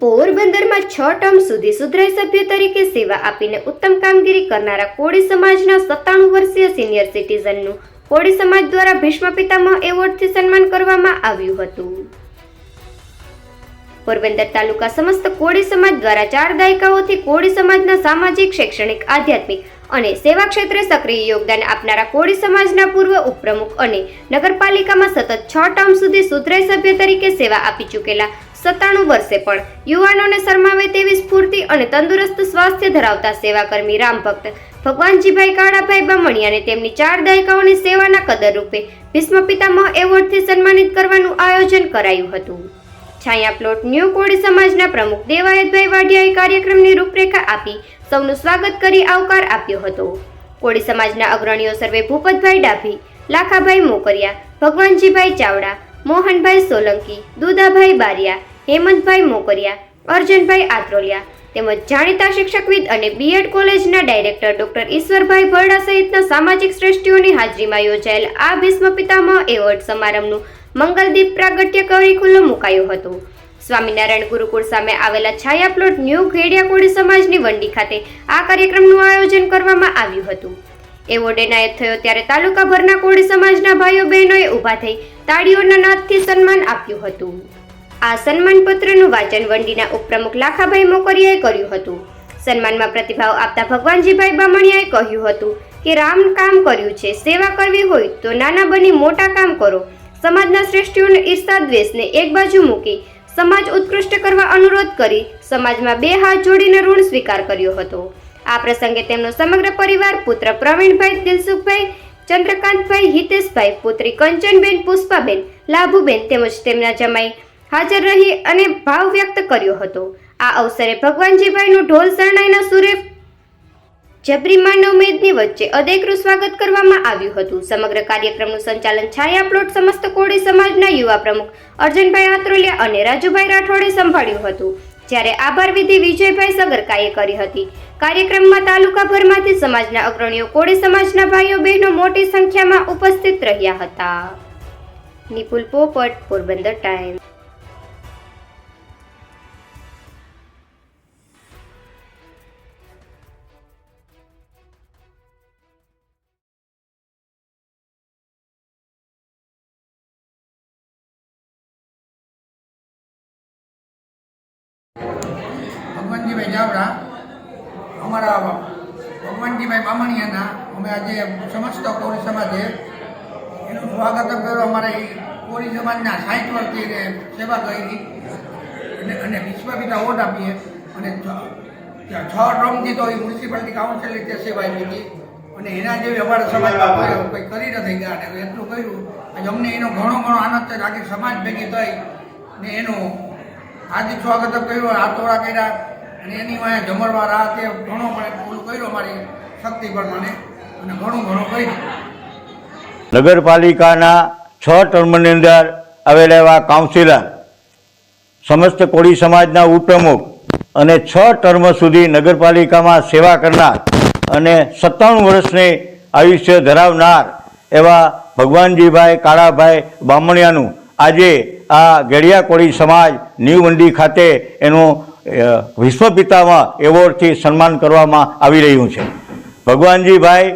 પોરબંદરમાં છ ટર્મ સુધી સુધરાઈ સભ્ય તરીકે સેવા આપીને ઉત્તમ કામગીરી કરનારા કોળી સમાજના સત્તાણું વર્ષીય સિનિયર સિટીઝનનું કોળી સમાજ દ્વારા ભીષ્મ પિતામહ એવોર્ડથી સન્માન કરવામાં આવ્યું હતું. પોરબંદર તાલુકા સમસ્ત કોળી સમાજ દ્વારા ચાર દાયકાઓથી કોળી સમાજના સામાજિક, શૈક્ષણિક, આધ્યાત્મિક અને સેવા ક્ષેત્રે સક્રિય યોગદાન આપનારા કોળી સમાજના પૂર્વ ઉપપ્રમુખ અને નગરપાલિકામાં સતત છ ટર્મ સુધી સુધરાઈ સભ્ય તરીકે સેવા આપી ચૂકેલા સત્તાણું વર્ષે પણ. યુવાનોને શરમાવે તેવી સ્ફૂર્તિ અને તંદુરસ્ત સ્વાસ્થ્ય ધરાવતા સેવાકર્મી રામભક્ત ભગવાનજીભાઈ કાળાભાઈ બામણિયાને તેમની ચાર દાયકાઓની સેવાના કદર રૂપે ભીષ્મ પિતામહ એવોર્ડથી સન્માનિત કરવાનું આયોજન કરાયું હતું. છાયા પ્લોટ ન્યૂ કોળી સમાજના પ્રમુખ દેવાયતભાઈ વાડિયાએ કાર્યક્રમની રૂપરેખા આપી સૌનું સ્વાગત કરી આવકાર આપ્યો હતો. કોળી સમાજના અગ્રણીઓ સર્વે ભૂપતભાઈ ડાભી, લાખાભાઈ મોકરિયા, ભગવાનજીભાઈ ચાવડા, મોહનભાઈ સોલંકી દુદાભાઈ બારિયા હેમંતભાઈ મોકરિયા, અર્જનભાઈ આત્રોલિયા તેમજ જાણીતા શિક્ષકવિદ અને બીએડ કોલેજના ડાયરેક્ટર ડોક્ટર ઈશ્વરભાઈ ભરડા સહિતના સામાજિક શ્રેષ્ઠીઓની હાજરીમાં યોજાયેલ આ ભીષ્મ પિતામહ એવોર્ડ સમારંભનું મંગલદીપ પ્રાગટ્ય કરી ખુલ્લો મુકાયો હતો. સ્વામિનારાયણ ગુરુકુળ સામે આવેલા છાયા પ્લોટ ન્યૂ ઘેડિયા કોળી સમાજની વંડી ખાતે આ કાર્યક્રમનું આયોજન કરવામાં આવ્યું હતું. એવોર્ડ એનાયત થયો ત્યારે તાલુકાભરના કોળી સમાજના ભાઈઓ બહેનોએ ઊભા થઈ તાળીઓના નાદથી સન્માન આપ્યું હતું. આ સન્માનપત્રનું વાંચન વંડીના ઉપપ્રમુખ લાખાભાઈ મોકરિયાએ કર્યું હતું. સન્માનમાં પ્રતિભાવ આપતા ભગવાનજીભાઈ બામણિયાએ કહ્યું હતું કે, રામ કામ કર્યું છે, સેવા કરવી હોય તો નાના બની મોટા કામ કરો. સમાજના શ્રેષ્ઠીઓને ઈર્ષા દ્વેષને એક બાજુ મૂકી સમાજ ઉત્કૃષ્ટ કરવા અનુરોધ કરી સમાજમાં બે હાથ જોડીને ઋણ સ્વીકાર કર્યો હતો. આ પ્રસંગે તેમનો સમગ્ર પરિવાર પુત્ર પ્રવીણભાઈ દિલસુખભાઈ, ચંદ્રકાંતભાઈ હિતેશભાઈ, પુત્રી કંચનબેન પુષ્પાબેન, લાભુબેન તેમજ તેમના જમાઈ હાજર રહી અને ભાવ વ્યક્ત કર્યો હતો. આ અવસરે ભગવાનજીભાઈનું ઢોલ શરણાઈના સુરે જબરી માનવ મેદની વચ્ચે અદેકરું સ્વાગત કરવામાં આવ્યું હતું. સમગ્ર કાર્યક્રમનું સંચાલન છાયા પ્લોટ સમસ્ત કોળી સમાજના યુવા પ્રમુખ અર્જનભાઈ આત્રોલિયા અને રાજુભાઈ રાઠોડે સંભાળ્યું હતું. જ્યારે આભાર વિધિ વિજયભાઈ સગરકાએ કરી હતી. કાર્યક્રમમાં તાલુકાભરમાંથી સમાજના અગ્રણીઓ, કોળી સમાજના ભાઈઓ, બહેનો મોટી સંખ્યામાં ઉપસ્થિત રહ્યા હતા. નિપુલ પોપટ, પોરબંદર ટાઈમ ભગવાનજીભાઈ ચાવડા અમારા ભગવાનજીભાઈ બામણિયાના અમે આજે સમસ્ત કોળી સમાજે એનું સ્વાગત કર્યું અમારે કોળી સમાજના સાઠ વર્ષથી સેવા કરી અને અને વિશ્વપિતા ઓટ આપીએ. અને છ ટ્રમથી તો એ મ્યુનિસિપાલિટી કાઉન્સિલ રીતે સેવા આપી હતી. અને એના જેવી અમારા સમાજમાં કોઈ કરી નથી ગયા. અને એટલું કર્યું. આજે અમને એનો ઘણો ઘણો આનંદ છે આખી સમાજ ભેગી થઈ ને એનું આજે સ્વાગત કર્યું. હાથોડા કર્યા. અને એની વાંહે જમરવા રાહ તે ઘણો પણ પૂરું કર્યો મારી શક્તિ પ્રમાણે અને ઘણું ઘણું કર્યું. નગરપાલિકાના છ ટર્મની અંદર આવેલા એવા કાઉન્સિલર સમસ્ત કોળી સમાજના ઉપપ્રમુખ અને છ ટર્મ સુધી નગરપાલિકામાં સેવા કરનાર અને સત્તાણું વર્ષની આયુષ્ય ધરાવનાર એવા ભગવાનજીભાઈ કાળાભાઈ બામણિયાનું આજે આ ગેડિયા કોળી સમાજ ન્યૂ મંડી ખાતે એનું વિશ્વ પિતામાં એવોર્ડથી સન્માન કરવામાં આવી રહ્યું છે. ભગવાનજીભાઈ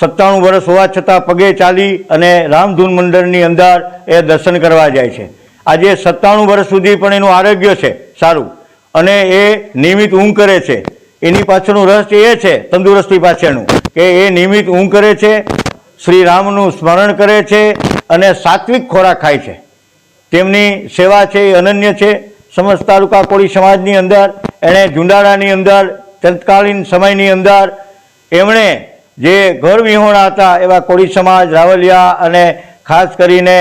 સત્તાણું વર્ષ હોવા છતાં પગે ચાલી અને રામધૂન મંડળની અંદર એ દર્શન કરવા જાય છે. આજે સત્તાણું વર્ષ સુધી પણ એનું આરોગ્ય છે, સારું. અને એ નિયમિત ઊંઘ કરે છે. એની પાછળનું રહસ્ય એ છે, તંદુરસ્તી પાછળનું, કે એ નિયમિત ઊંઘ કરે છે શ્રી રામનું સ્મરણ કરે છે અને સાત્વિક ખોરાક ખાય છે. તેમની સેવા છે એ અનન્ય છે. સમસ્ત તાલુકા કોળી સમાજની અંદર, એણે જુંડાળાની અંદર, તત્કાલીન સમયની અંદર એમણે જે ઘર વિહોણા હતા એવા કોળી સમાજ, રાવલિયા અને ખાસ કરીને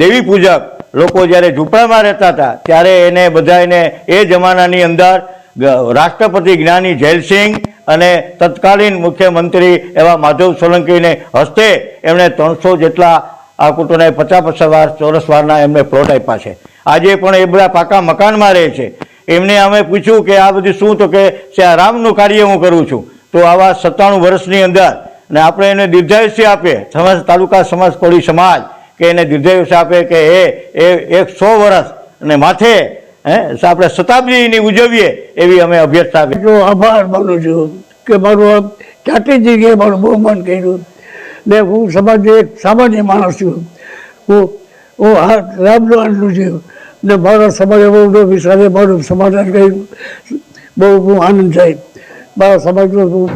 દેવી પૂજક લોકો જ્યારે ઝૂંપડામાં રહેતા હતા, ત્યારે એને બધાને એ જમાનાની અંદર રાષ્ટ્રપતિ જ્ઞાની જયલસિંહ અને તત્કાલીન મુખ્યમંત્રી એવા માધવ સોલંકીને હસ્તે એમણે ત્રણસો જેટલા આ કુટુંબને પચાસ પચાસ વાર ચોરસ વારના એમને પ્લોટ આપ્યા છે. આજે પણ એ બધા પાકા મકાનમાં રહે છે. એમને અમે પૂછ્યું કે આ બધું શું તો કે રામનું કાર્ય હું કરું છું. તો આવા સત્તાણું વર્ષની અંદર ને આપણે એને દીર્ઘાયુષ્ય આપીએ. સમાજ, તાલુકા સમાજ, કોળી સમાજ કે એને દીર્ઘાયુષ્ય આપે કે એ એક સો વર્ષ અને માથે, હે, આપણે શતાબ્દીની ઉજવીએ એવી અમે અભ્યર્થના આપી આભાર માનું છું કે મારું ચાટી જગ્યાએ મારું બહુમાન કર્યું. ને હું સમાજનો એક સામાન્ય માણસ છું. હું હું આ રામનું આટલું છું. ને મારા એવો બહુ વિચારે મારું સમાધાન કર્યું. બહુ બહુ આનંદ થાય. મારા સમાજનો હું